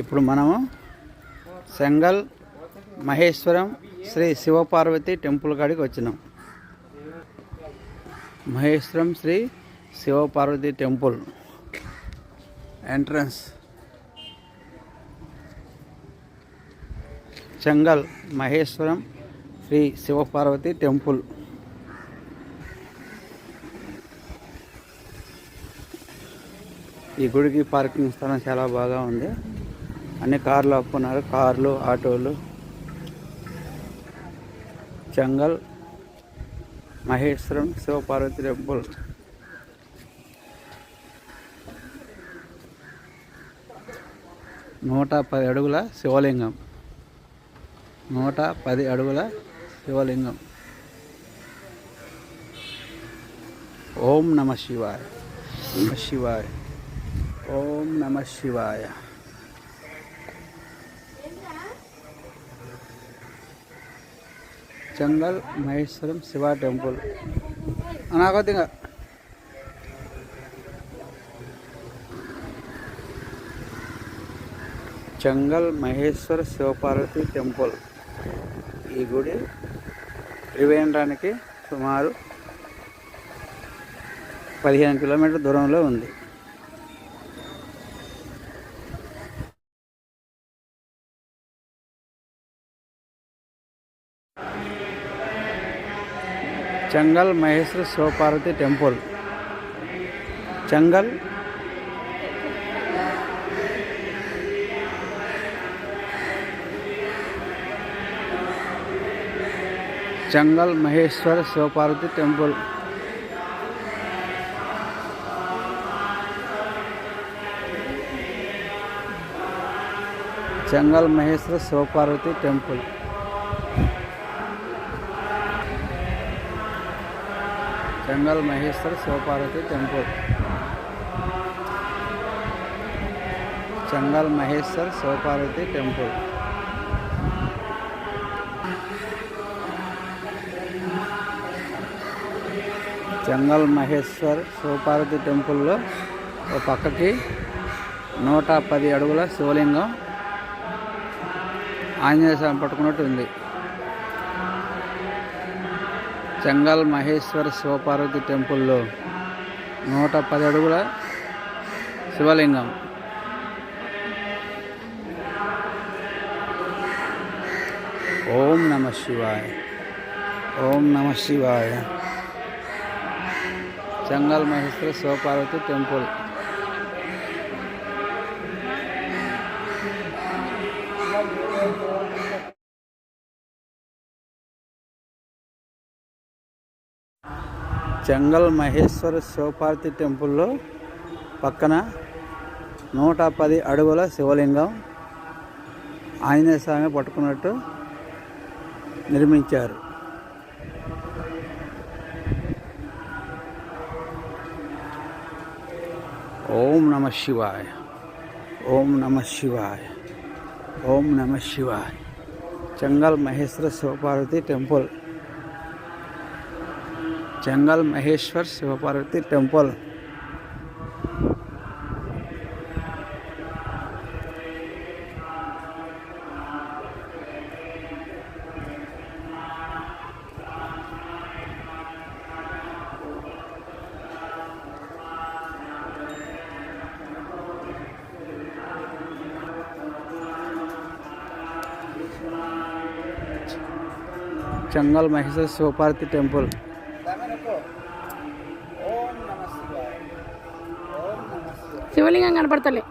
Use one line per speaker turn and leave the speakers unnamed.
ఇప్పుడు మనము సెంగల్ మహేశ్వరం శ్రీ శివపార్వతి టెంపుల్ కాడికి వచ్చినాం. Maheswaram Sri Shivaparvathi temple entrance. Chengal Maheswaram Sri Shivaparvathi temple. ఈ గుడికి పార్కింగ్ స్థలం చాలా బాగా ఉంది. అన్ని కార్లు అప్పున్నారు కార్లు ఆటోలు. చెంగల్ మహేశ్వరం శివపార్వతి టెంపుల్. నూట పది అడుగుల శివలింగం. నూట పది అడుగుల శివలింగం. ఓం నమ శివాయ. నమ శివాయ. ఓం నమ శివాయ. చెంగల్ మహేశ్వరం శివ టెంపుల్. అనాగతిగా చెంగల్ మహేశ్వర శివపార్వతి టెంపుల్. ఈ గుడి త్రివేంద్రానికి సుమారు పదిహేను కిలోమీటర్ దూరంలో ఉంది. Chengal Maheswara Shivaparvathi temple. Chengal. Chengal Maheswara Shivaparvathi temple. Chengal Maheswara Shivaparvathi temple. Chengal Maheshwar Shivaparvathi temple Chengal Maheshwar Shivaparvathi temple Chengal Maheshwar Shivaparvathi టెంపుల్లో ఒక పక్కకి నూట పది అడుగుల శివలింగం. ఆంజనేయ స్వామి పట్టుకున్నట్టు ఉంది. చెంగల్ మహేశ్వర శివపార్వతి టెంపుల్లో నూట పది అడుగుల శివలింగం. ఓం నమ శివాయ. ఓం నమ శివాయ. చెంగల్ మహేశ్వర శివపార్వతి టెంపుల్. చెంగల్ మహేశ్వర శివపార్తి టెంపుల్లో పక్కన నూట పది అడుగుల శివలింగం ఆంజనేయ స్వామి పట్టుకున్నట్టు నిర్మించారు. ఓం నమ శివాయ. ఓం నమ శివాయ. ఓం నమ శివాయ. Chengal Maheswara Shivaparvathi temple. Chengal Maheshwar Shivaparvathi temple. Chengal Maheswara Shivaparvathi temple.
శివలింగం కనపడతలే.